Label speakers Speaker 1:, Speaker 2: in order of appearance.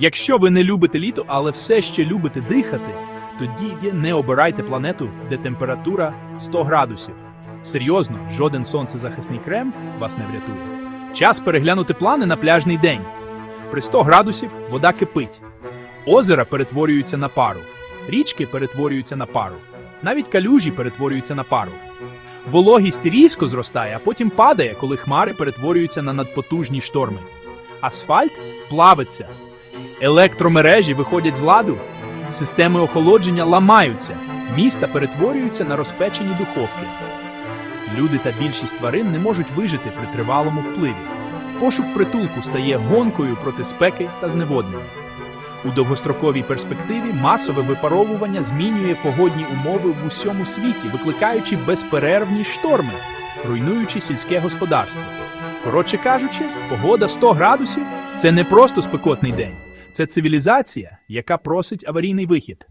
Speaker 1: Якщо ви не любите літо, але все ще любите дихати, тоді не обирайте планету, де температура 100 градусів. Серйозно, жоден сонцезахисний крем вас не врятує. Час переглянути плани на пляжний день. При 100 градусів вода кипить. Озера перетворюються на пару, річки перетворюються на пару, навіть калюжі перетворюються на пару. Вологість різко зростає, а потім падає, коли хмари перетворюються на надпотужні шторми. Асфальт плавиться, електромережі виходять з ладу, системи охолодження ламаються, міста перетворюються на розпечені духовки. Люди та більшість тварин не можуть вижити при тривалому впливі. Пошук притулку стає гонкою проти спеки та зневоднення. У довгостроковій перспективі масове випаровування змінює погодні умови в усьому світі, викликаючи безперервні шторми, руйнуючи сільське господарство. Коротше кажучи, погода 100 градусів це не просто спекотний день, це цивілізація, яка просить аварійний вихід.